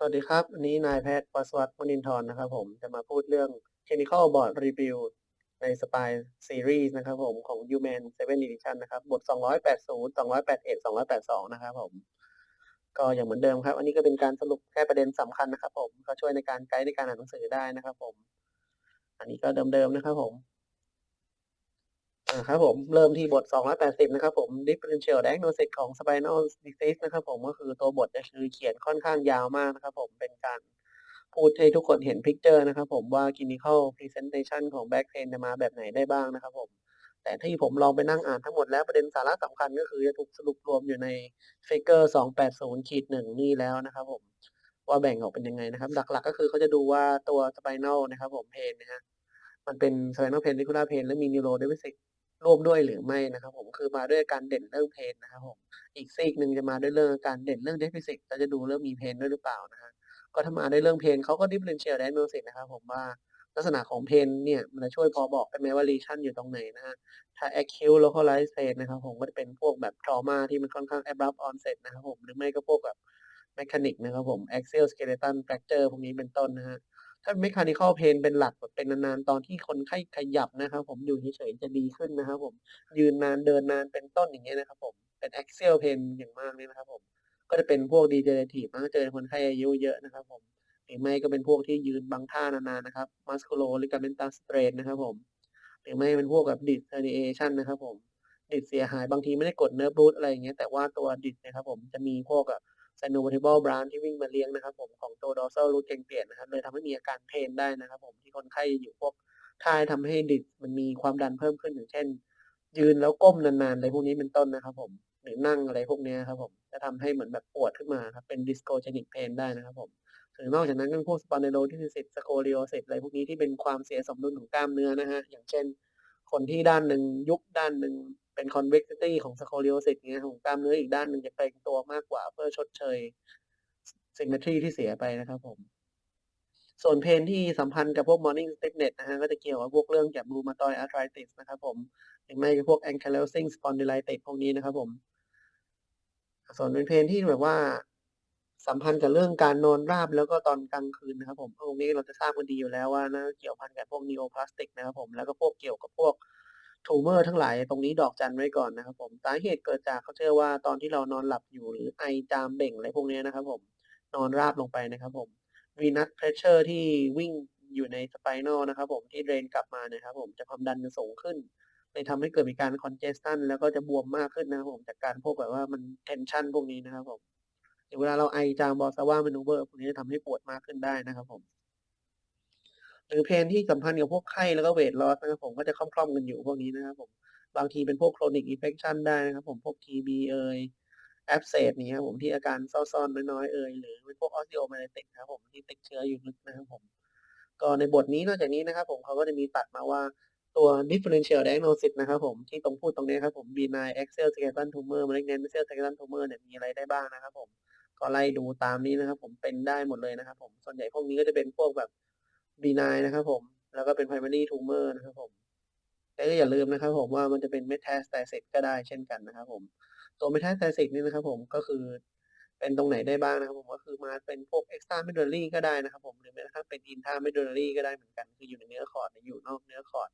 สวัสดีครับ วันนี้นายแพทย์ประสวัสดิ์มณินทร์นะครับผมจะมาพูดเรื่อง Clinical Board Review ในสไตล์ซีรีส์นะครับผมของ Human 7 Edition นะครับ บท 280 281 282 นะครับผม ก็อย่างเหมือนเดิมครับ อันนี้ก็เป็นการสรุปแค่ประเด็นสำคัญนะครับผม ก็ช่วยในการไกด์ในการอ่านหนังสือได้นะครับผม อันนี้ก็เดิมๆนะครับผม ครับผมเริ่มที่บท 280 นะครับผม Differential Diagnosis ของ Spinal Disease นะครับผมก็คือตัวบทเนี่ยคือเขียนค่อนข้างยาวมากนะครับผมเป็นการพูดให้ทุกคนเห็น picture นะครับผมว่า Clinical Presentation ของ Back Pain จะมาแบบไหนได้บ้างนะครับผม แต่ที่ผมลองไปนั่งอ่านทั้งหมดแล้วประเด็นสาระสำคัญก็คือจะถูกสรุปรวมอยู่ใน Figure 280-1นี่แล้วนะครับผม ว่าแบ่งออกเป็นยังไงนะครับ หลักๆ ก็คือเขาจะดูว่าตัว Spinal นะครับผม Pain นะฮะมันเป็น Spinal Pain Radicular Pain และมี Neurodeficit ร่วมด้วยหรือไม่นะครับ ผมคือมาด้วยการเด่นเรื่อง Pain นะครับผมอีกซีกหนึ่งจะมาด้วยเรื่องการเด่นเรื่อง Deficit แล้วจะดูเรื่องมี Pain ด้วยหรือเปล่านะครับก็ถ้ามาด้วยเรื่อง Pain เขาก็ Differential Diagnosis นะครับผมว่าลักษณะของ Pain เนี่ยมันจะช่วยพอบอกได้ไหมว่า Lesion อยู่ตรงไหนนะครับถ้า Acute Localized Pain นะครับผมก็จะเป็นพวกแบบ Trauma ที่มันค่อนข้าง Abrupt Onset นะครับผมหรือไม่ก็พวกแบบ Mechanic นะครับผม Axial Skeleton Fracture พวกนี้เป็นต้นนะครับ ถ้า Mechanical Pain เป็นหลักแบบเป็นนานๆ ตอนที่คนไข้ขยับนะครับผมอยู่เฉยๆจะดีขึ้นนะครับผมยืนนานเดินนานเป็นต้นอย่างเงี้ยนะครับผมเป็น Axial Pain อย่างมากเนี่ยนะครับผมก็จะเป็นพวก Degenerative มักจะเจอคนไข้อายุเยอะนะครับผมหรือไม่ก็เป็นพวกที่ยืนบางท่านานๆนะครับ Musculo-ligamentous strain นะครับผมหรือไม่เป็นพวกแบบ Disc herniation นะครับผม Disc เสียหายบางทีไม่ได้กด Nerve root อะไรอย่างเงี้ยแต่ว่าตัว Disc เนี่ยครับผมจะมีพวก แบบ Synovial branch ที่วิ่งมาเลี้ยงนะครับผมของตัว Dorsal root ganglion นนะครับเลยทำให้มีอาการ Pain ได้นะครับผมที่คนไข้อยู่พวกท่าที่ทำให้ Disc มันมีความดันเพิ่มขึ้นอย่างเช่น ยืนแล้วก้มนานๆอะไรพวกนี้เป็นต้นนะครับผมหรือนั่งอะไรพวกนี้ครับผมจะทำให้เหมือนแบบปวดขึ้นมาครับเป็น Discogenic pain ได้นะครับผมหรือนอกจากนั้นก็พวก Spondylolisthesis Scoliosis อะไรพวกนี้ที่เป็นความเสียสมดุลของกล้ามเนื้อนะครับอย่างเช่น คนที่ด้านหนึ่งยุบด้านหนึ่ง เป็น Convexity ของ Scoliosis อย่างเงี้ยของกล้ามเนื้ออีกด้านหนึ่งจะเกรงตัวมากกว่าเพื่อชดเชย Symmetry ที่เสียไปนะครับผม ส่วน Pain ที่สัมพันธ์กับพวก Morning Stiffness นะครับก็จะเกี่ยวกับพวกเรื่องจาก Rheumatoid Arthritis นะครับผมหรือไม่ก็พวก Ankylosing Spondylitis พวกนี้นะครับผมส่วนเป็น Pain ที่แบบว่าสัมพันธ์กับเรื่องการนอนราบแล้วก็ตอนกลางคืนนะครับผมตรงนี้เราจะทราบกันดีอยู่แล้วว่านะเกี่ยวพันกับพวก Neoplastic นะครับผมแล้วก็พวกเกี่ยวกับพวก Tumor ทั้งหลายตรงนี้ดอกจันไว้ก่อนนะครับผมสาเหตุเกิดจากเขาเชื่อว่าตอนที่เรานอนหลับอยู่หรือไอจามเบ่งอะไรพวกนี้นะครับผมนอนราบลงไปนะครับผม Venous pressure ที่วิ่งอยู่ใน Spinal นะครับผมที่ Drain กลับมาเนี่ยครับผมจะความดันจะสูงขึ้นเลยทำให้เกิดมีการ Congestion แล้วก็จะบวมมากขึ้นนะครับผมจากการพวกแบบว่ามัน Tension พวกนี้นะครับผมเวลาเราไอจาม Valsalva maneuver พวกนี้จะทำให้ปวดมากขึ้นได้นะครับผม หรือ Pain ที่สัมพันธ์กับพวกไข้แล้วก็ Weight loss นะครับผมก็จะคล่อมๆกันอยู่พวกนี้นะครับผมบางทีเป็นพวก Chronic infection ได้นะครับผมพวก TB เอย Abscess อย่างเงี้ยครับผมที่อาการซ่อนๆน้อยๆเอยหรือเป็นพวก Osteomyelitis นะครับผมที่ติดเชื้ออยู่ลึกนะครับผม ก็ในบทนี้นอกจากนี้นะครับผมเขาก็จะมีตัดมาว่าตัว Differential Diagnosis นะครับผมที่ตรงพูดตรงนี้ครับผม Benign Axial Skeletal Tumor Malignant Axial Skeletal Tumor เนี่ยมีอะไรได้บ้างนะครับผมก็ไล่ดูตามนี้นะครับผมเป็นได้หมดเลยนะครับผมส่วนใหญ่พวกนี้ก็จะเป็นพวกแบบ Benign นะครับผม แล้วก็เป็น Primary Tumor นะครับผมแต่ก็อย่าลืมนะครับผมว่ามันจะเป็น Metastasis ก็ได้เช่นกันนะครับผม ตัว Metastasis นี่นะครับผมก็คือเป็นตรงไหนได้บ้างนะครับผมก็คือมาเป็นพวก Extramedullary ก็ได้นะครับผมหรือแม้กระทั่งเป็น Intramedullary ก็ได้เหมือนกัน คืออยู่ในเนื้อขอดหรืออยู่นอกเนื้อขอด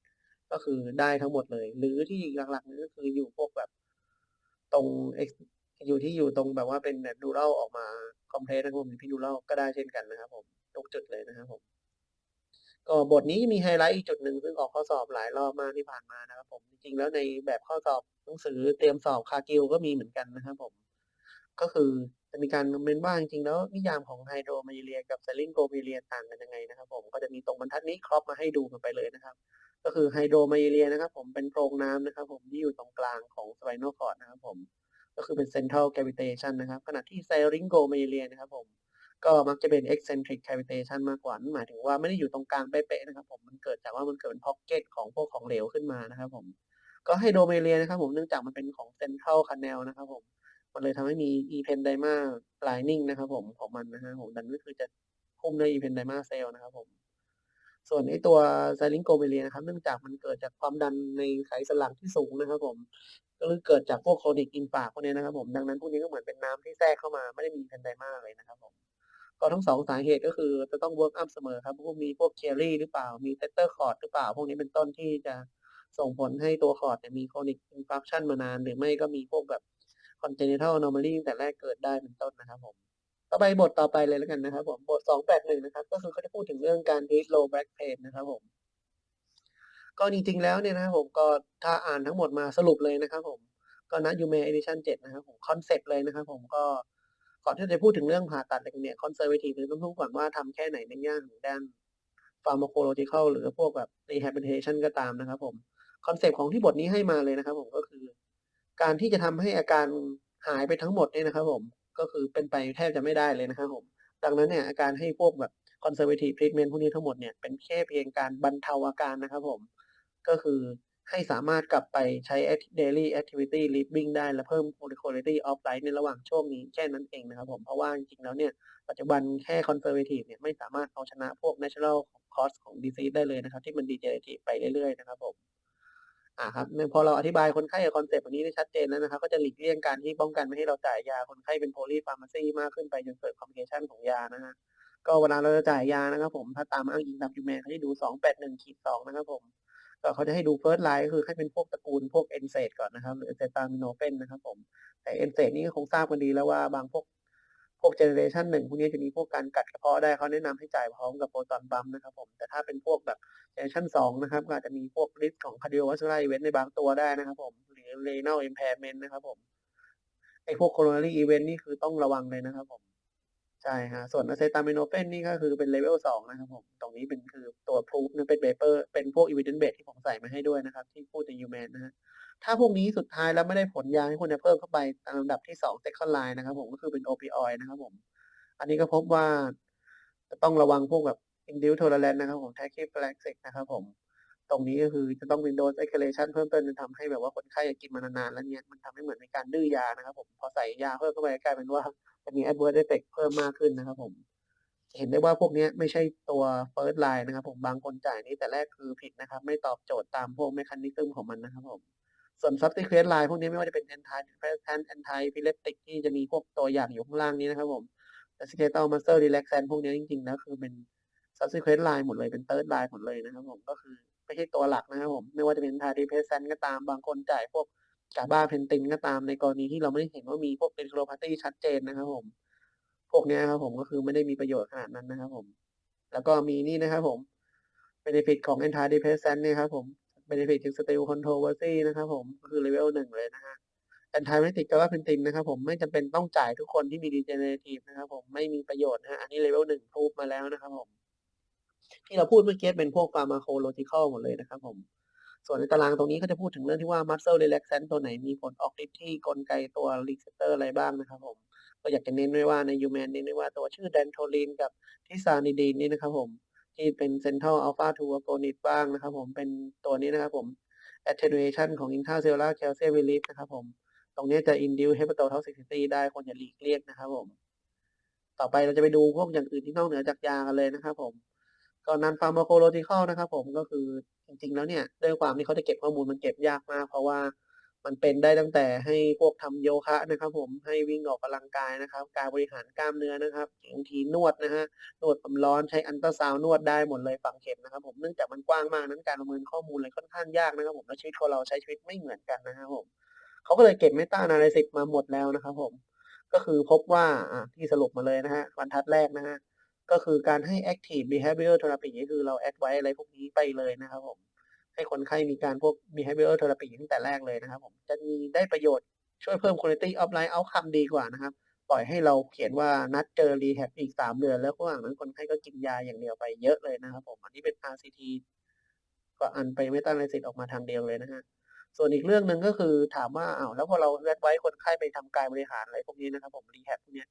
ก็คือได้ทั้งหมดเลย หรือที่หลักๆเลยก็คืออยู่พวกแบบตรงอยู่ที่อยู่ตรงแบบว่าเป็นแบบ Dural ออกมา Compress นะครับผม Epidural ก็ได้เช่นกันนะครับผมทุกจุดเลยนะครับผม ก็บทนี้มีไฮไลต์อีกจุดหนึ่งซึ่งออกข้อสอบหลายรอบมากที่ผ่านมานะครับผม จริงๆแล้วในแบบข้อสอบหนังสือเตรียมสอบ Cargill ก็มีเหมือนกันนะครับผม ก็คือจะมีการเมนว่าจริงๆแล้วนิยามของ Hydromegalia กับ Syringomyelia ต่างกันยังไงนะครับผมก็จะมีตรงบรรทัดนี้ crop มาให้ดูกันไปเลยนะครับ ก็คือ Hydromegalia นะครับ ผมเป็นโพรงน้ำนะครับ ผมที่อยู่ตรงกลางของ Spinal Cord นะครับผมก็คือเป็น Central Cavitation นะครับขณะที่ Syringomyelia นะครับผม ก็มักจะเป็น Eccentric Cavitation มากกว่านั่นหมายถึงว่าไม่ได้อยู่ตรงกลางเป๊ะๆนะครับผมมันเกิดจากว่ามันเกิดเป็น Pocket ของพวกของเหลวขึ้นมานะครับผมก็ Hydromegalia นะครับผมเนื่องจากมันเป็นของ Central Canal นะครับผมมันเลยทำให้มี Ependyma lining นะครับผมของมันนะครับผมดันั้นก็คือจะหุ้มด้วย Ependyma cell นะครับผมส่วนไอตัว Syringomyelia นะครับ เนื่องจากมันเกิดจากความดันในไขสันหลังที่สูงนะครับผมก็คือเกิดจากพวก Chronic infarct พวกนี้นะครับผมดังนั้นพวกนี้ก็เหมือนเป็นน้ำที่แทรกเข้ามาไม่ได้มี Ependyma เลยนะครับผม ก็ทั้ง2สาเหตุก็คือจะต้อง work up เสมอครับพวกมีพวก Carry หรือเปล่า มี Tether cord หรือเปล่า พวกนี้เป็นต้นที่จะส่งผลให้ตัว cord เนี่ยมี chronic infarction มานาน หรือไม่ก็มีพวกแบบ congenital anomaly แต่แรกเกิดได้เป็นต้นนะครับผมต่อไปบทต่อไปเลยแล้วกันนะครับผมบท 281 นะครับ ก็คือเขาจะพูดถึงเรื่องการ treat low back pain นะครับผมก็จริงๆแล้วเนี่ยนะครับผมก็ถ้าอ่านทั้งหมดมาสรุปเลยนะครับผมก็ณ Yume Edition 7นะครับผมคอนเซ็ปต์เลยนะครับผมก็ ก่อนที่จะพูดถึงเรื่องผ่าตัดอะไรเนี่ย conservative เนี่ยต้องพูดก่อนว่าทำแค่ไหนในแง่ของด้าน pharmacological หรือพวกแบบ rehabilitation ก็ตามนะครับผมคอนเซปต์ของที่บทนี้ให้มาเลยนะครับผมก็คือ การที่จะทำให้อาการหายไปทั้งหมดเนี่ยนะครับผมก็คือเป็นไปแทบจะไม่ได้เลยนะครับผม ดังนั้นเนี่ยอาการให้พวกแบบ conservative treatment พวกนี้ทั้งหมดเนี่ยเป็นแค่เพียงการบรรเทาอาการนะครับผม ก็คือ ให้สามารถกลับไปใช้ daily activity living ได้และเพิ่ม quality of life ในระหว่างช่วงนี้แค่นั้นเองนะครับผม เพราะว่าจริงๆแล้วเนี่ย ปัจจุบันแค่ conservative เนี่ยไม่สามารถเอาชนะพวก natural cause ของ disease ได้เลยนะครับ ที่มัน degenerative ไปเรื่อยๆนะครับผมอ่าครับเนี่ยพอเราอธิบายคนไข้กับคอนเซปต์แบบนี้ได้ชัดเจนแล้วนะครับ ก็จะหลีกเลี่ยงการที่ป้องกันไม่ให้เราจ่ายยาคนไข้เป็น polypharmacy มากขึ้นไปจนเกิด complication ของยานะครับก็เวลาเราจะจ่ายยานะครับผมถ้าตามอ้างอิงตาม Yume เขาจะดู281-2นะครับผม ก็เขาจะให้ดู first line ก็คือให้เป็นพวกตระกูลพวก NSAID ก่อนนะครับหรือ acetaminophen นนะครับผมแต่ NSAID นี่ก็คงทราบกันดีแล้วว่าบางพวกพวก generation 1พวกนี้จะมีพวกการกัดกระเพาะได้เขาแนะนำให้จ่ายพร้อมกับ proton pump นะครับผมแต่ถ้าเป็นพวกแบบ generation 2นะครับก็อาจจะมีพวก risk ของ cardiovascular event ในบางตัวได้นะครับผมหรือ renal impairment นะครับผมไอ้พวก coronary event นี่คือต้องระวังเลยนะครับผม ใช่ครับส่วน acetaminophen นี่ก็คือเป็น level 2นะครับผม ตรงนี้เป็นคือตัว proof นะเป็น paper เป็นพวก evidence base ที่ผมใส่มาให้ด้วยนะครับ ที่พูดใน Yume นะครับถ้าพวกนี้สุดท้ายแล้วไม่ได้ผลยาให้คุณเพิ่มเข้าไปตามลำดับที่2 second line นะครับผมก็คือเป็น opioid นะครับผม อันนี้ก็พบว่า จะต้องระวังพวกแบบ induced tolerance นะครับผม tachyphylaxis นะครับผม ตรงนี้ก็คือจะต้องเป็น dose escalation เพิ่มเติมจนทำให้แบบว่าคนไข้กินมานานๆแล้วเนี่ยมันทำให้เหมือนเป็นการดื้อยานะครับผมพอใส่ยาเพิ่มเข้าไปกลายเป็นว่าจะมี adverse effect เพิ่มมากขึ้นนะครับผมจะเห็นได้ว่าพวกนี้ไม่ใช่ตัว first line นะครับ ผมบางคนจ่ายนี้แต่แรกคือผิดนะครับ ไม่ตอบโจทย์ตามพวก mechanism ของมันนะครับผมส่วน subsequent line พวกนี้ไม่ว่าจะเป็น antidepressant anti-epileptic ที่จะมีพวกตัวอย่างอยู่ข้างล่างนี้นะครับผม skeletal muscle relaxant พวกนี้จริงๆแล้วคือเป็น subsequent line หมดเลยเป็น third line หมดเลยนะครับผมก็คือ ไม่ใช่ตัวหลักนะครับผม ไม่ว่าจะเป็น antidepressant ก็ตามบางคนจ่ายพวก gabapentin ก็ตามในกรณีที่เราไม่ได้เห็นว่ามีพวก encephalopathy ชัดเจนนะครับผม พวกนี้ครับผมก็คือไม่ได้มีประโยชน์ขนาดนั้นนะครับผม แล้วก็มีนี่นะครับผม benefit ของ antidepressant เนี่ยครับผม benefit จาก still controversy นะครับผมก็คือ level 1เลยนะครับ antiemetic gabapentin นะครับผมไม่จำเป็นต้องจ่ายทุกคนที่มี degenerative นะครับผมไม่มีประโยชน์นะครับอันนี้ level 1 proof มาแล้วนะครับผม ที่เราพูดเมื่อกี้เป็นพวก pharmacological หมดเลยนะครับผมส่วนในตารางตรงนี้ก็จะพูดถึงเรื่องที่ว่า muscle relaxant ตัวไหนมีผลออกฤทธิ์ที่กลไกตัว receptor อะไรบ้างนะครับผมก็อยากจะเน้นไว้ว่าใน Yume เน้นไว้ว่าตัวชื่อ dantrolene กับ tizanidine นี่นะครับผมที่เป็น central alpha 2 agonist บ้างนะครับผมเป็นตัวนี้นะครับผม attenuation ของ intracellular calcium release นะครับผม ตรงนี้จะ induce hepatotoxicity ได้ควรจะหลีกเลี่ยงนะครับผม ต่อไปเราจะไปดูพวกอย่างอื่นที่นอกเหนือจากยากันเลยนะครับผม ก็ non pharmacological นะครับ ผมก็คือจริงๆ แล้วเนี่ยด้วยความที่เขาจะเก็บข้อมูลมันเก็บยากมาก เพราะว่ามันเป็นได้ตั้งแต่ให้พวกทำโยคะนะครับ ผมให้วิ่งออกกำลังกายนะครับ การบริหารกล้ามเนื้อนะครับบางทีนวดนะครับนวดความร้อนใช้อัลตราซาวด์นวดได้หมดเลยฝังเข็มนะครับ ผมเนื่องจากมันกว้างมากนั้นการประเมินข้อมูลเลยค่อนข้างยากนะครับผมแล้วชีวิตคนเราใช้ชีวิตไม่เหมือนกันนะครับผมเขาก็เลยเก็บ meta analysis มาหมดแล้วนะครับ ผม ก็คือพบว่าที่สรุปมาเลยนะครับรรทัดแรกนะครับ ก็คือการให้ active behavior therapy ก็คือเรา advice อะไรพวกนี้ไปเลยนะครับผมให้คนไข้มีการพวก behavior therapy ตั้งแต่แรกเลยนะครับผมจะมีได้ประโยชน์ช่วยเพิ่ม quality of life outcome ดีกว่านะครับ ปล่อยให้เราเขียนว่านัดเจอ rehab อีก 3 เดือน แล้วระหว่างนั้นคนไข้ก็กินยาอย่างเดียวไปเยอะเลยนะครับผมอันนี้เป็น RCT ก็อันไป meta analysis ออกมาทางเดียวเลยนะครับส่วนอีกเรื่องหนึ่งก็คือถามว่าอ้าวแล้วพอเรา advice คนไข้ไปทำกายบริหารอะไรพวกนี้นะครับผม rehab พวกนี้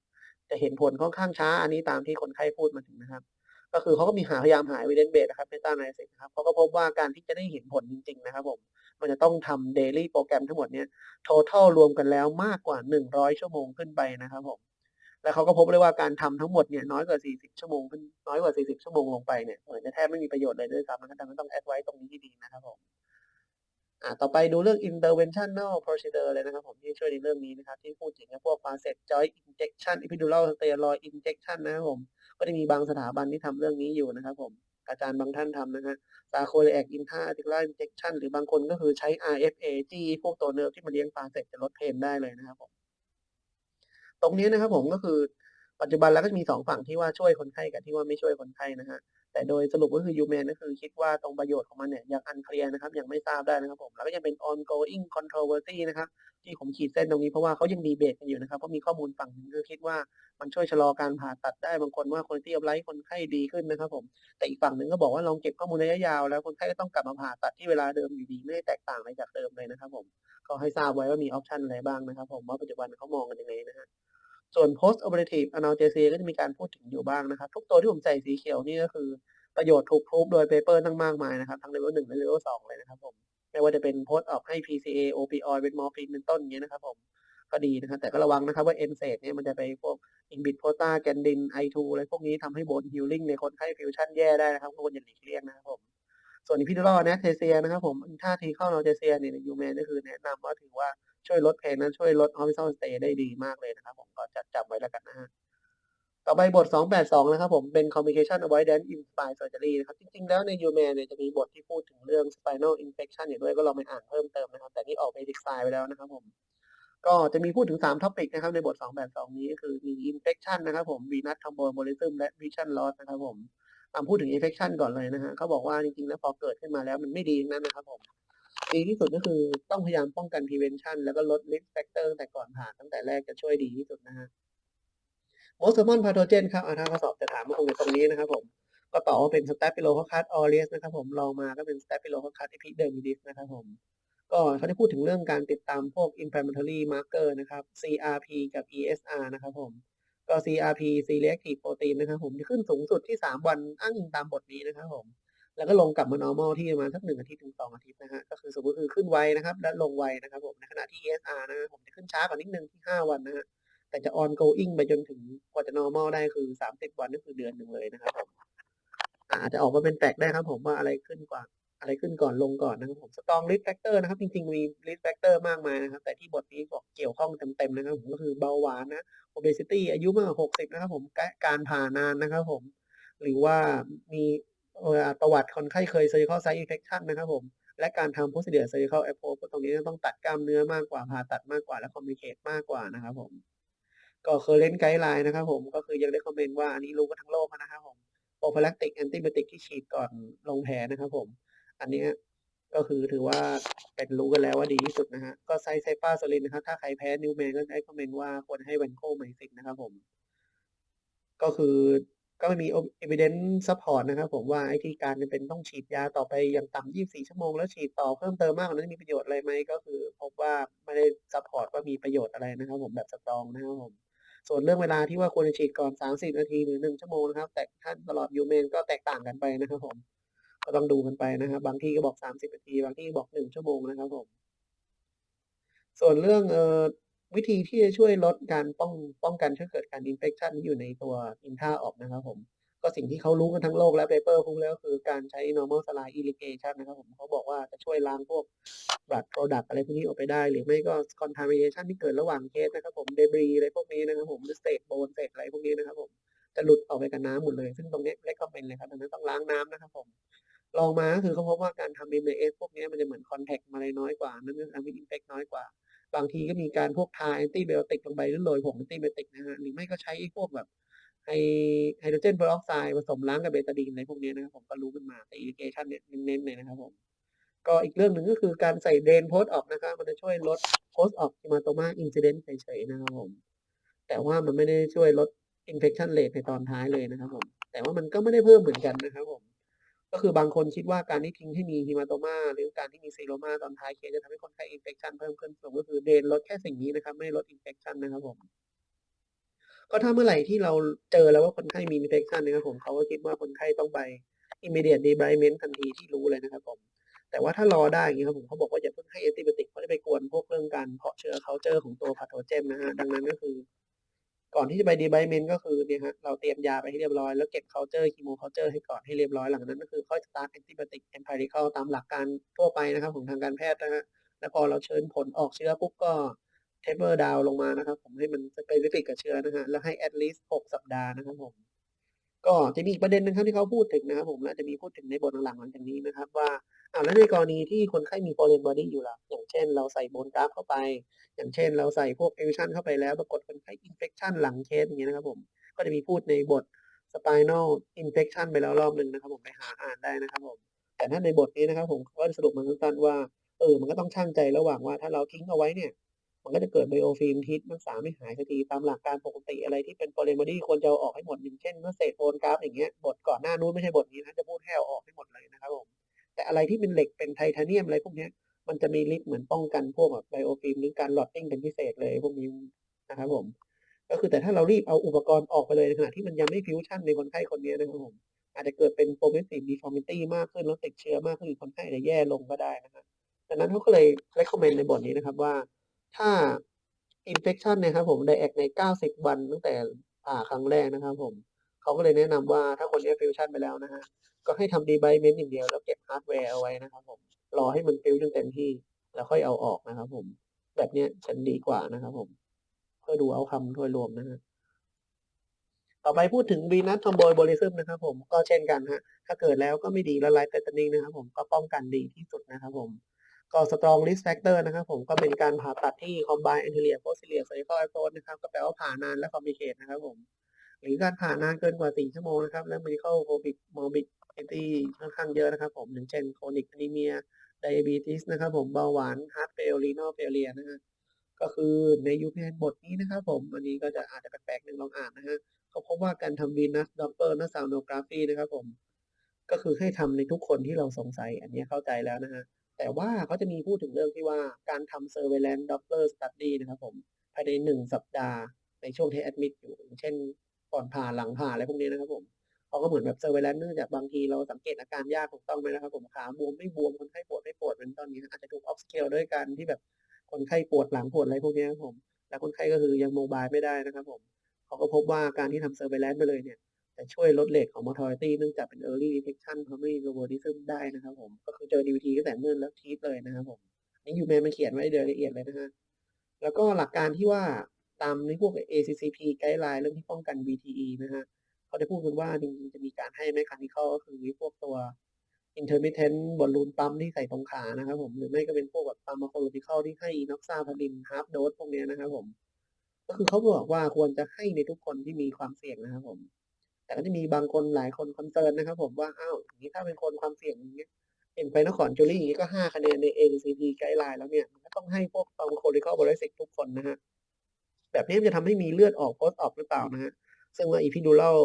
จะเห็นผลค่อนข้างช้า อันนี้ตามที่คนไข้พูดมาถึงนะครับ ก็คือเขาก็มีหาพยายามหา evidence base นะครับ meta analysis นะครับเขาก็พบว่าการที่จะได้เห็นผลจริง ๆ นะครับผมมันจะต้องทำ daily โปรแกรมทั้งหมดเนี่ย total รวมกันแล้วมากกว่า 100 ชั่วโมงขึ้นไปนะครับผมแล้วเขาก็พบเลยว่าการทำทั้งหมดเนี่ยน้อยกว่า 40 ชั่วโมงขึ้นน้อยกว่า 40 ชั่วโมงลงไปเนี่ยเหมือนจะแทบไม่มีประโยชน์เลยด้วยซ้ำนะครับดังนั้นต้อง advice ตรงนี้ให้ดีนะครับผม อ่าต่อไปดูเรื่อง interventional procedure เลยนะครับผมที่ช่วยในเรื่องนี้นะครับ ที่พูดถึงพวก facet joint injection epidural steroid injection นะครับผม ก็จะมีบางสถาบันที่ทำเรื่องนี้อยู่นะครับผม อาจารย์บางท่านทำนะฮะ Sarcoriac intra-articular injection หรือบางคนก็คือใช้ RFA จี้พวกตัวเนิร์ฟที่มันเลี้ยงปลาเสร็จจะลดเพนได้เลยนะครับผม ตรงนี้นะครับผมก็คือ ปัจจุบันแล้วก็จะมี2ฝั่งที่ว่าช่วยคนไข้กับที่ว่าไม่ช่วยคนไข้นะฮะแต่โดยสรุปก็คือ Human ก็คือคิดว่าตรงประโยชน์ของมันเนี่ยยัง unclear นะครับยังไม่ทราบได้นะครับผมแล้วก็ยังเป็น ongoing controversy นะครับที่ผมขีดเส้นตรงนี้เพราะว่าเขายังดีเบตกันอยู่นะครับเพราะมีข้อมูลฝั่งหนึ่งก็คิดว่ามันช่วยชะลอการผ่าตัดได้บางคนว่า quality of life คนไข้ดีขึ้นนะครับผมแต่อีกฝั่งหนึ่งก็บอกว่าลองเก็บข้อมูลระยะยาวแล้วคนไข้ก็ต้องกลับมาผ่าตัดที่เวลาเดิมอยู่ดีไม่ได้แตกต่างอะไรจากเดิมเลยนะครับผมก็ให้ทราบไว้ว่ามีออปชันอะไรบ้างนะครับผมว่าปัจจุบันเขามองกันยังไงนะฮะ ส่วน post operative analgesia ก็จะมีการพูดถึงอยู่บ้างนะครับ ทุกตัวที่ผมใส่สีเขียวนี่ก็คือประโยชน์ถูกพรูฟโดยเปเปอร์ตั้งมากมายนะครับ ทั้ง level 1และ level 2เลยนะครับผมไม่ว่าจะเป็น post op ให้ PCA opioid เป็น morphine เป็นต้นอย่างเงี้ยนะครับผมก็ดีนะครับ แต่ก็ระวังนะครับว่า NSAID เนี่ยมันจะไปพวก inhibit prostaglandin I2 อะไรพวกนี้ทำให้ bone healing ในคนไข้ fusion แย่ได้นะครับควรจะหลีกเลี่ยงนะครับผมส่วน epidural anesthesia นะครับผมท่าทีเข้า analgesia เนี่ยใน Human ก็คือแนะนำว่าถือว่า ช่วยลดเพนและช่วยลด hospital stay ได้ดีมากเลยนะครับ ผมก็จัดจำไว้แล้วกันนะฮะต่อไปบท 282 นะครับผมเป็น complication avoidance in spine surgery นะครับ จริง ๆ แล้วใน Human เนี่ยจะมีบทที่พูดถึงเรื่อง spinal infection อยู่ด้วยก็ลองไปอ่านเพิ่มเติมนะครับ แต่นี่ออก basic side ไปแล้วนะครับผม ก็จะมีพูดถึง 3 topic นะครับ ในบท 282 นี้ก็คือมี infection นะครับผม venous thromboembolism และ vision loss นะครับผมอ่าพูดถึง infection ก่อนเลยนะฮะเขาบอกว่าจริงๆแล้วพอเกิดขึ้นมาแล้วมันไม่ดีนั้นนะครับผม ดีที่สุดก็คือต้องพยายามป้องกัน prevention แล้วก็ลด risk factor แต่ก่อนผ่าตั้งแต่แรกจะช่วยดีที่สุดนะฮะ most common pathogen ครับอาถ้าข้อสอบจะถามก็คงจะตรงนี้นะครับผมก็ตอบว่าเป็น Staphylococcus aureus นะครับผมลองมาก็เป็น Staphylococcus epidermidis นะครับผมก็เขาได้พูดถึงเรื่องการติดตามพวก inflammatory marker นะครับ CRP กับ ESR นะครับผมก็ CRP C-reactive protein นะครับผมจะขึ้นสูงสุดที่ 3 วันอ้างอิงตามบทนี้นะครับผม แล้วก็ลงกลับมา normal ที่ประมาณสัก1อาทิตย์ถึง2องอาทิตย์นะฮะก็คือสมมติคือขึ้นไวนะครับ และลงไวนะครับผมในขณะที่ ESR นะผมจะขึ้นช้ากว่านิดหนึ่งที่5วันนะฮะแต่จะ ongoing ไปจนถึงกว่าจะ normal ได้คือ30วันก็คือเดือนหนึ่งเลยนะครับผมอ่าจจะออกมาเป็นแฟกได้ครับ ผมว่าอะไรขึ้นกว่าอะไรขึ้นก่อนลงก่อนนะครับผม strong risk factor นะครับ จริงๆมี risk factor มากมายนะครับ แต่ที่บทนี้บอกเกี่ยวข้องเต็มๆนะครับผมก็คือเบาหวานนะ obesity อายุมากกว่า60นะครับผมการผ่านานนะครับผม หรือว่ามี ประวัติคนไข้เคย surgical site infection นะครับผม และการทำ procedure surgical approach ตรงนี้ต้องตัดกล้ามเนื้อมากกว่าผ่าตัดมากกว่า และ complicate มากกว่านะครับผมก็ current guideline นะครับผมก็คือยัง recommend ว่าอันนี้รู้กันทั้งโลกแล้วนะครับผม prophylactic antibiotic ที่ฉีดก่อนลงแผลนะครับผม อันนี้ก็คือถือว่าเป็นรู้กันแล้วว่าดีที่สุดนะฮะก็ไซไซปาโซลินนะครับ ถ้าใครแพ้นิวแมนก็ได้คอมเมนต์ว่าควรให้ vancomycin นะครับผม ก็คือ ก็มี evidence support นะครับผมว่าไอ้ที่การเป็นต้องฉีดยาต่อไปอย่างต่ำ24 ชั่วโมงแล้วฉีดต่อเพิ่มเติมมากกว่านั้นมีประโยชน์อะไรไหมก็คือพบว่าไม่ได้ support ว่ามีประโยชน์อะไรนะครับ ผมแบบสตรองนะครับผมส่วนเรื่องเวลาที่ว่าควรจะฉีดก่อน 30 นาทีหรือ 1 ชั่วโมงนะครับ แต่ถ้านตลอด Human ก็แตกต่างกันไปนะครับผมก็ต้องดูกันไปนะครับ บางที่ก็บอก 30 นาที บางที่บอก 1 ชั่วโมงนะครับผมส่วนเรื่องเอ่อ วิธีที่จะช่วยลดการป้องป้องกันถ้าเกิดการ infection ที่อยู่ในตัว intra op นะครับผมก็สิ่งที่เขารู้กันทั้งโลกและ paper พูดแล้วคือการใช้ normal saline irrigation นะครับผมเขาบอกว่าจะช่วยล้างพวก blood product อะไรพวกนี้ออกไปได้ หรือไม่ก็ contamination ที่เกิดระหว่างเคสนะครับผม debris อะไรพวกนี้นะครับผมหรือเศษ bone เศษอะไรพวกนี้นะครับผมจะหลุดออกไปกับน้ำหมดเลย ซึ่งตรงนี้ recommend เลยครับดังนั้นต้องล้างน้ำนะครับผมลองมาคือเขาพบว่าการทำ MAS พวกนี้มันจะเหมือน contact มาเลยน้อยกว่านั่นคือทำให้ infect น้อยกว่า บางทีก็มีการพวกทา antibiotic ลงไปหรือโรยผง antibiotic นะฮะหรือไม่ก็ใช้พวกแบบไฮโดรเจนเปอร์ออกไซด์ผสมล้างกับเบตาดีนอะไรพวกนี้นะครับผมก็รู้กันมาแต่ irrigation เนี่ยเน้นๆเลยนะครับผมก็อีกเรื่องหนึ่งก็คือการใส่ drain post op นะครับมันจะช่วยลด post op hematoma incident เฉยๆนะครับผมแต่ว่ามันไม่ได้ช่วยลด infection rate ในตอนท้ายเลยนะครับผมแต่ว่ามันก็ไม่ได้เพิ่มเหมือนกันนะครับผม ก็คือบางคนคิดว่าการที่ทิ้งให้มี hematoma หรือการที่มี seroma ตอนท้ายเคสจะทำให้คนไข้ infection เพิ่มขึ้นสูงก็คือ drain ลดแค่สิ่งนี้นะครับ ไม่ลด infection นะครับผมก็ถ้าเมื่อไหร่ที่เราเจอแล้วว่าคนไข้มี infection นะครับผมเขาก็คิดว่าคนไข้ต้องไป immediate debridement ทันทีที่รู้เลยนะครับผมแต่ว่าถ้ารอได้อย่างงี้ครับผมเขาบอกว่าอย่าเพิ่งให้ antibiotic เพราะจะไปกวนพวกเรื่องการเพาะเชื้อ culture ของตัว pathogen นะฮะดังนั้นก็คือ ก่อนที่จะไป debridement ก็คือเนี่ยครับเราเตรียมยาไปให้เรียบร้อยแล้วเก็บ culture chemo culture ให้ก่อนให้เรียบร้อยหลังนั้นก็คือค่อย start antibiotic empirical ตามหลักการทั่วไปนะครับของทางการแพทย์นะฮะแล้วพอเราเชิญผลออกเชื้อปุ๊บก็ taper down ลงมานะครับ ผมให้มัน specific กับเชื้อนะฮะแล้วให้ at least 6 สัปดาห์นะครับผมก็จะมีอีกประเด็นหนึ่งครับที่เขาพูดถึงนะครับผมและจะมีพูดถึงในบทหลังๆหลังจากนี้นะครับว่า อ้าแล้วในกรณีที่คนไข้มี foreign body อยู่ล่ะอย่างเช่น เราใส่ bone graft เข้าไป อย่างเช่น เราใส่พวก evasion เข้าไปแล้วปรากฏคนไข้ infection หลังเคสอย่างเงี้ยนะครับผมก็จะมีพูดในบท spinal infection ไปแล้วรอบหนึ่งนะครับผมไปหาอ่านได้นะครับผมแต่ถ้าในบทนี้นะครับผมก็สรุปมาสั้นๆว่าเออมันก็ต้องชั่งใจระหว่างว่าถ้าเราทิ้งเอาไว้เนี่ยมันก็จะเกิดไบโอฟิล์มทิศรักษาไม่หายสักทีตามหลักการปกติอะไรที่เป็น foreign body ควรจะเอาออกให้หมดอย่างเช่นเมื่อเศษ bone graft อย่างเงี้ยบทก่อนหน้านู้นไม่ใช่บทนี้นะจะพูดให้เอออกให้หมดเลยนะครับผม แต่อะไรที่เป็นเหล็กเป็นไทเทเนียมอะไรพวกนี้มันจะมีฤทธิ์เหมือนป้องกันพวกแบบไบโอฟิล์มหรือการหลอดติ้งเป็นพิเศษเลยพวกนี้นะครับผม ก็คือแต่ถ้าเรารีบเอาอุปกรณ์ออกไปเลยในขณะที่มันยังไม่ฟิวชั่นในคนไข้คนนี้นะครับผม อาจจะเกิดเป็น progressive deformity มากขึ้นแล้วติดเชื้อมากขึ้นคนไข้อาจจะแย่ลงก็ได้นะครับดังนั้นเขาก็เลย recommend ในบทนี้นะครับว่า ถ้า infection นะครับผม diac ใน 90 วันตั้งแต่ผ่าครั้งแรกนะครับผม เขาก็เลยแนะนำว่าถ้าคนนี้ฟิวชั่นไปแล้วนะฮะก็ให้ทำ debridement อย่างเดียวแล้วเก็บฮาร์ดแวร์เอาไว้นะครับผมรอให้มันฟิวจนเต็มที่ แล้วค่อยเอาออกนะครับผม แบบเนี้ยจะดีกว่านะครับผมเพื่อดูเอาคำโดยรวมนะฮะต่อไปพูดถึง venous thromboembolism นะครับผมก็เช่นกันฮะถ้าเกิดแล้วก็ไม่ดีละลายไตเตนิงนะครับผมก็ป้องกันดีที่สุดนะครับผมก็ strong risk factor นะครับผมก็เป็นการผ่าตัดที่ combine anterior posterior cervical approach นะครับก็แปลว่าผ่านานและ complicate นะครับผม หรือการผ่านนานเกินกว่า 4 ชั่วโมงนะครับและ medical morbid morbidity ค่อนข้างเยอะนะครับผมอย่างเช่น chronic anemia diabetes นะครับผมเบาหวาน heart fail renal failure นะฮะก็คือใน UPN บทนี้นะครับผมอันนี้ก็จะอาจจะแปลกๆหนึ่งลองอ่านนะฮะเขาพบว่าการทำ venous doppler sonography นะครับผมก็คือให้ทำในทุกคนที่เราสงสัย อันนี้เข้าใจแล้วนะฮะแต่ว่าเขาจะมีพูดถึงเรื่องที่ว่าการทำ surveillance doppler study นะครับผมภายใน1สัปดาห์ในช่วงที่ admit อยู่ เช่น ก่อนผ่าหลังผ่าอะไรพวกนี้นะครับผมเขาก็เหมือนแบบ surveillance เนื่องจากบางทีเราสังเกตอาการยากถูกต้องไหมนะครับผมขาบวมไม่บวมคนไข้ปวดไม่ปวดเป็นต้นนี้อาจจะถูก obscure ด้วยการที่แบบคนไข้ปวดหลังปวดอะไรพวกนี้ครับผมแล้วคนไข้ก็คือยัง mobile ไม่ได้นะครับผมเขาก็พบว่าการที่ทำ surveillance ไปเลยเนี่ยจะช่วยลดเรตของ mortality เนื่องจากเป็น early detection pulmonary embolism ได้นะครับผม ก็คือเจอ DVT ตั้งแต่เนิ่นแล้ว treat เลยนะครับผม นี่ยูแมนมันเขียนไว้โดยละเอียดเลยนะฮะ แล้วก็หลักการที่ว่า ตามในพวก ACCP guideline เรื่องที่ป้องกัน VTE นะฮะเขาจะพูดกันว่าจริงๆจะมีการให้ mechanical ก็คือพวกตัว intermittent balloon pump ที่ใส่ตรงขานะครับผมหรือไม่ก็เป็นพวกแบบ pharmacological ที่ให้ enoxaparin half dose พวกนี้นะครับผมก็คือเขาบอกว่าควรจะให้ในทุกคนที่มีความเสี่ยงนะครับผม แต่ก็จะมีบางคนหลายคน concern นนะครับผมว่าอ้าวอย่างนี้ถ้าเป็นคนความเสี่ยงอย่างเงี้ยอย่าง spinal cord injury อย่างงี้ก็5คะแนนใน ACCP guideline แล้วเนี่ยมันก็ต้องให้พวก pharmacological thoracic ทุกคนนะฮะ แบบนี้จะทำให้มีเลือดออก post op หรือเปล่านะฮะซึ่งว่า epidural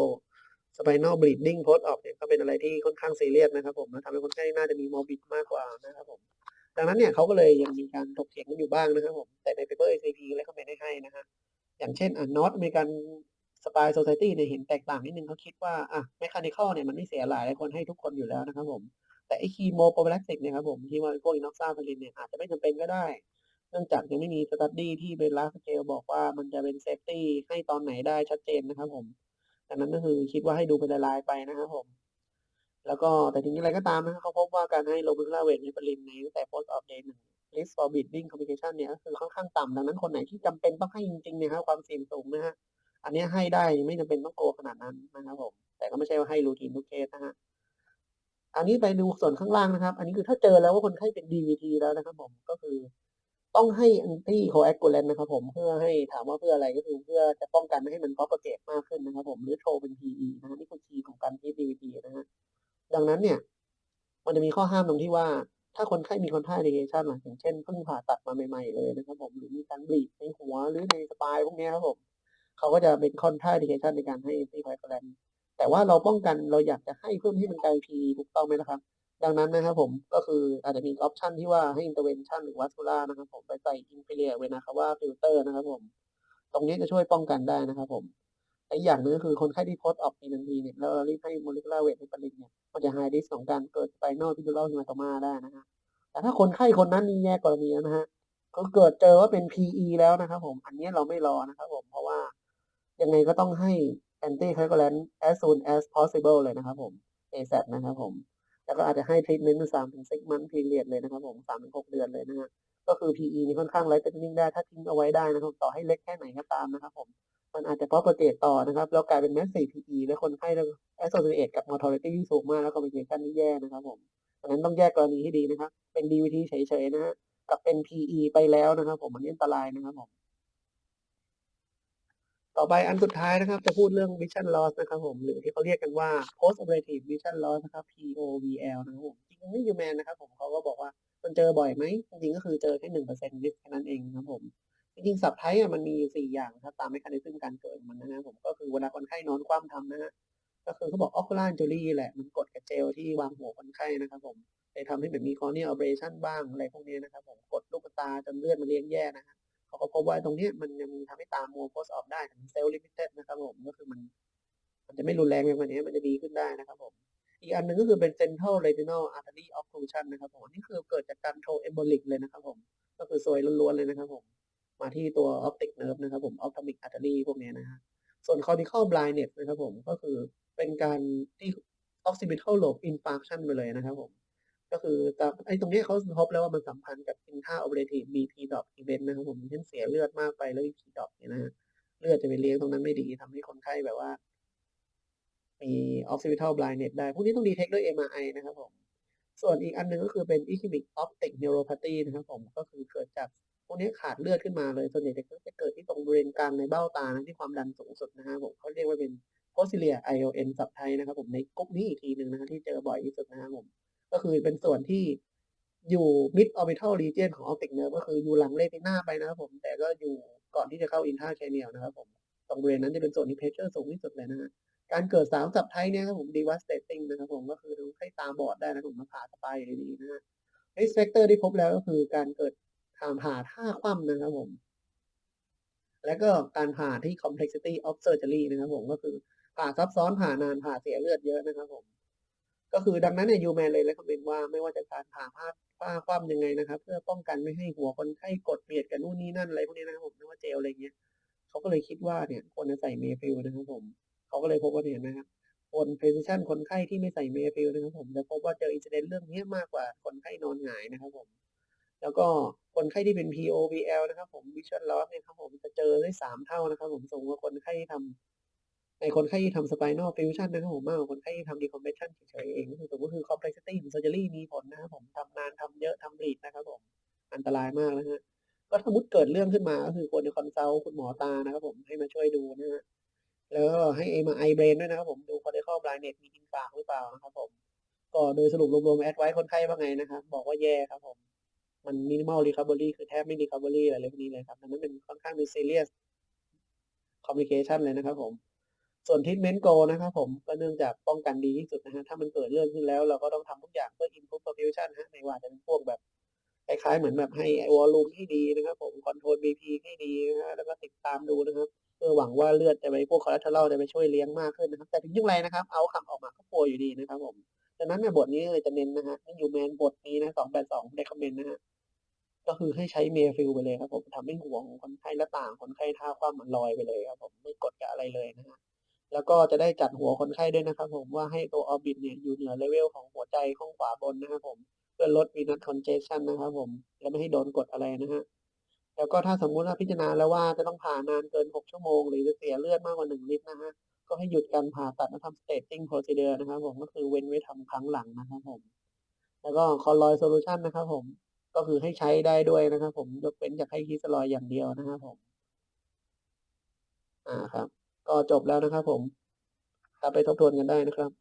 spinal bleeding post op เนี่ยก็เป็นอะไรที่ค่อนข้างซีเรียสนะครับผมแล้วทำให้คนไข้น่าจะมี morbid มากกว่านะครับผมดังนั้นเนี่ยเขาก็เลยยังมีการถกเถียงกันอยู่บ้างนะครับผมแต่ใน paper ACCP recommend ให้ให้นะฮะอย่างเช่นอ่า North American Spine Society เนี่ยเห็นแตกต่างนิดนึงเขาคิดว่าอ่า mechanical เนี่ยมันไม่เสียหลายควรให้ทุกคนอยู่แล้วนะครับผมแต่ไอ้ chemoprophylaxis เนี่ยครับผมที่ว่าพวก enoxaparin เนี่ยอาจจะไม่จำเป็นก็ได้ เนื่องจากยังไม่มี study ที่เป็น large scale บอกว่ามันจะเป็น safety ให้ตอนไหนได้ชัดเจนนะครับผมดังนั้นก็คือคิดว่าให้ดูเป็นรายๆไปนะครับผม แล้วก็แต่ถึงอย่างไรก็ตามนะครับเขาพบว่าการให้ low weight heparin ในตั้งแต่ post op day 1 risk for bleeding complication เนี่ยก็คือค่อนข้างต่ำดังนั้นคนไหนที่จำเป็นต้องให้จริงๆเนี่ยครับความเสี่ยงสูงนะฮะอันนี้ให้ได้ไม่จำเป็นต้องโกขนาดนั้นนะครับผม แต่ก็ไม่ใช่ว่าให้ routine ทุกเคสนะฮะอันนี้ไปดูส่วนข้างล่างนะครับ อันนี้คือถ้าเจอแล้วว่าคนไข้เป็น DVT แล้วนะครับผมก็คือ ต้องให้ anti coagulant นนะครับผมเพื่อให้ถามว่าเพื่ออะไรก็คือเพื่อจะป้องกันไม่ให้มัน propagate มากขึ้นนะครับ ผมหรือโชว์เป็น PE นะฮะนี่คือคีย์ของการ treat DVT นะฮะดังนั้นเนี่ย มันจะมีข้อห้ามตรงที่ว่า ถ้าคนไข้มี contraindication ล่ะอย่างเช่นเพิ่งผ่าตัดมาใหม่ๆเลยนะครับ ผมหรือมีการ bleed ในหัวหรือในสปายพวกนี้ครับผมเขาก็จะเป็น contraindication ในการให้ anti coagulant แต่ว่าเราป้องกันเราอยากจะให้เพิ่มให้มันกลายเป็น PE ถูกต้องไหมล่ะครับ ดังนั้นนะครับผมก็คืออาจจะมี option ที่ว่าให้ intervention หรือ vascular นะครับผมไปใส่ inferior vena cava filter นะครับผม ตรงนี้จะช่วยป้องกันได้นะครับผมและอีกอย่างหนึ่งก็คือคนไข้ที่ post op มีทันทีเนี่ยแล้วเรารีบให้ molecular weight heparin เนี่ยมันจะ high risk ของการเกิด spinal epidural hematoma ได้นะฮะแต่ถ้าคนไข้คนนั้นมีแยกกรณีแล้นะฮะก็เกิดเจอว่าเป็น PE แล้วนะครับผมอันนี้เราไม่รอนะครับผมเพราะว่ายังไงก็ต้องให้ anti coagulant as soon as possible เลยนะครับผม ASAP นะครับผม แล้วก็อาจจะให้ treatment เป็น3-6 month period เลยนะครับผม3-6เดือนเลยนะฮะก็คือ PE นี่ค่อนข้าง life threatening ได้ถ้าทิ้งเอาไว้ได้นะครับต่อให้เล็กแค่ไหนก็ตามนะครับผมมันอาจจะ propagate ต่อนะครับแล้วกลายเป็น massive PE แล้วคนไข้แล้ว associate กับ mortality ที่สูงมากแล้ว complication ที่แย่นะครับผมฉะนั้นต้องแยกกรณีให้ดีนะครับเป็น DVT เฉยๆนะครับกับเป็น PE ไปแล้วนะครับผมอันนี้อันตรายนะครับผม ต่อไปอันสุดท้ายนะครับ จะพูดเรื่อง vision loss นะครับผมหรือที่เขาเรียกกันว่า post operative vision loss นะครับ POVL นะครับผมจริงๆ Human นะครับผมเขาก็บอกว่ามันเจอบ่อยไหมจริงๆก็คือเจอแค่1% risk แค่นั้นเองนะครับผมจริงๆ subtype อะมันมีอยู่อย่างนะครับตาม mechanism การเกิดมันนะครับผมก็คือเวลาคนไข้นอนคว่ำทำนะครับก็คือเขาบอก ocular injury แหละมันกดกับเจลที่วางหัวคนไข้นะครับผมเลยทำให้แบบมี corneal abrasion บ้างอะไรพวกนี้นะครับผมกดลูกตาจนเลือดมันเลี้ยงแย่นะครับ เขาก็พบว่าตรงนี้มันยังทำให้ตามัว post op ได้แต่มัน self limited นะครับผมก็คือมันมันจะไม่รุนแรงไปกว่านี้มันจะดีขึ้นได้นะครับผมอีกอันหนึ่งก็คือเป็น central retinal artery occlusion นะครับผมอันนี้คือเกิดจากการ thromboembolic เลยนะครับผมก็คือซวยล้วนๆเลยนะครับผมมาที่ตัว optic nerve นะครับผม ophthalmic artery พวกนี้นะครับส่วน cortical blindness นะครับผมก็คือเป็นการที่ occipital lobe infarction ไปเลยนะครับผม ก็คือตามไอ้ตรงนี้เขาพบแล้วว่ามันสัมพันธ์กับ intraoperative BP drop event นต์นะครับผมเช่นเสียเลือดมากไปแล้ว BP drop เนี่ยนะเลือดจะไปเลี้ยงตรงนั้นไม่ดีทำให้คนไข้แบบว่า มี occipital blindness ได้ พวกนี้ต้อง detect ด้วย MRI นะครับผม ส่วนอีกอันหนึ่งก็คือเป็น ischemic optic neuropathy นะครับผมก็คือเกิดจากพวกนี้ขาดเลือดขึ้นมาเลย ส่วนใหญ่จะเกิดที่ตรงบริเวณกลางในเบ้าตานะที่ความดันสูงสุดนะครับผมเขาเรียกว่าเป็น posterior ION subtype นะครับผมในกลุ่มนี้อีกทีหนึ่งนะครับที่เจอบ่อยที่สุดนะครับผม ก็คือเป็นส่วนที่อยู่ mid orbital region ของ optic nerve ก็คืออยู่หลัง retina ไปนะครับผม แต่ก็อยู่ก่อนที่จะเข้า intracranial นะครับผม ตรงบริเวณนั้นจะเป็นส่วนที่ pressure สูงที่สุดเลยนะการเกิด3 subtype เนี่ยครับผม devastating นะครับผมก็คือทำให้ตาบอดได้นะผมมาผ่าสปายอยู่ดีนะครับ risk factor ที่พบแล้วก็คือการเกิดทางผ่าท่าคว่ำนะครับผม แล้วก็การผ่าที่ complexity of surgery นะครับผมก็คือผ่าซับซ้อนผ่านานผ่าเสียเลือดเยอะนะครับผม ก็คือดังนั้นเนี่ย Human เลย recommend ว่าไม่ว่าจะการผ่าพาดผ้าคว่ำยังไงนะครับ เพื่อป้องกันไม่ให้หัวคนไข้กดเบียดกับนู่นนี่นั่นอะไรพวกนี้นะครับผมไม่ว่าเจลอะไรเงี้ยเขาก็เลยคิดว่าเนี่ยควรจะใส่ Mayfield นะครับผมเขาก็เลยพบว่าเนี่ยนะครับคน physician คนไข้ที่ไม่ใส่ Mayfield นะครับผมจะพบว่าเจอ incident เรื่องนี้มากกว่าคนไข้นอนหงายนะครับผมแล้วก็คนไข้ที่เป็น POVL นะครับผม vision loss เนี่ยครับผมจะเจอได้ 3 เท่านะครับผมสูงกว่าคนไข้ที่ทำ ในคนไข้ที่ทำ spinal fusion นะครับผมมากกว่าคนไข้ที่ทำ decompression เฉยๆเองก็คือสมมุติคือ complexity ของ surgery มีผลนะครับผมทำนานทำเยอะทำ bleed นะครับผมอันตรายมากนะครับก็สมมุติเกิดเรื่องขึ้นมาก็คือควรจะ consult คุณหมอตานะครับผมให้มาช่วยดูนะครับแล้วก็ให้ MRI brain ด้วยนะครับผมดู cortical blindness มี infarct หรือเปล่านะครับผมก็โดยสรุปรวมๆ advice คนไข้ว่าไงนะครับบอกว่าแย่ครับผมมัน minimal recovery คือแทบไม่ recovery อะไรพวกนี้เลยครับดังนั้นเป็นค่อนข้างเป็น serious complication เลยนะครับผม ส่วน treatment goal นะครับผมก็เนื่องจากป้องกันดีที่สุดนะครับถ้ามันเกิดเรื่องขึ้นแล้วเราก็ต้องทำทุกอย่างเพื่อ improve perfusion นะไม่ว่าจะเป็นพวกแบบคล้ายๆเหมือนแบบให้ volume ที่ดีนะครับผม control BP ให้ดีนะครับแล้วก็ติดตามดูนะครับเพื่อหวังว่าเลือดจะไปพวก collateral จะไปช่วยเลี้ยงมากขึ้นนะครับแต่ถึงอย่างไรนะครับ outcome ออกมาก็ poor อยู่ดีนะครับผมดังนั้นเนี่ยบทนี้เลยจะเน้นนะครับให้ Human บทนี้นะ282 recommend นะครับก็คือให้ใช้ Mayfield ไปเลยครับผมทำให้หัวของคนไข้และตางคนไข้ท่าคว่ำมันลอยไปเลยครับผมไม่กดกับอะไรเลยนะครับ แล้วก็จะได้จัดหัวคนไข้ด้วยนะครับผมว่าให้ตัว orbit เนี่ยอยู่เหนือ level ของหัวใจข้างขวาบนนะครับผม เพื่อลด venous congestion นะครับผม และไม่ให้โดนกดอะไรนะครับแล้วก็ถ้าสมมุติว่าพิจารณาแล้วว่าจะต้องผ่านานเกิน 6 ชั่วโมง หรือจะเสียเลือดมากกว่า 1 ลิตรนะครับก็ให้หยุดการผ่าตัดแล้วทำ staging procedure นะครับผมก็คือเว้นไว้ทำครั้งหลังนะครับผม แล้วก็ colloid solution นะครับผมก็คือให้ใช้ได้ด้วยนะครับผมยกเว้นจากให้คีสเตียรอยอย่างเดียวนะครับผม อ่าครับ ก็จบแล้วนะครับผมครับไปทบทวนกันได้นะครับ